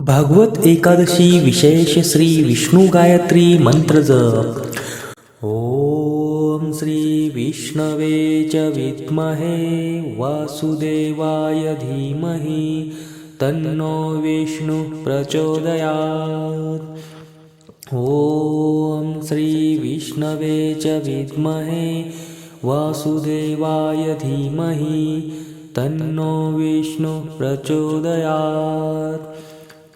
भागवत एकादशी विशेष श्री विष्णू गायत्री मंत्र जप. ओम श्री विष्णवे च विद्महे वासुदेवाय धीमहि तन्नो विष्णु प्रचोदयात्. ॐ श्री विष्णवे च विद्महे वासुदेवाय धीमहि तन्नो विष्णु प्रचोदयात्.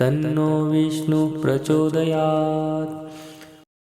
तन्नो विष्णुः प्रचोदयात्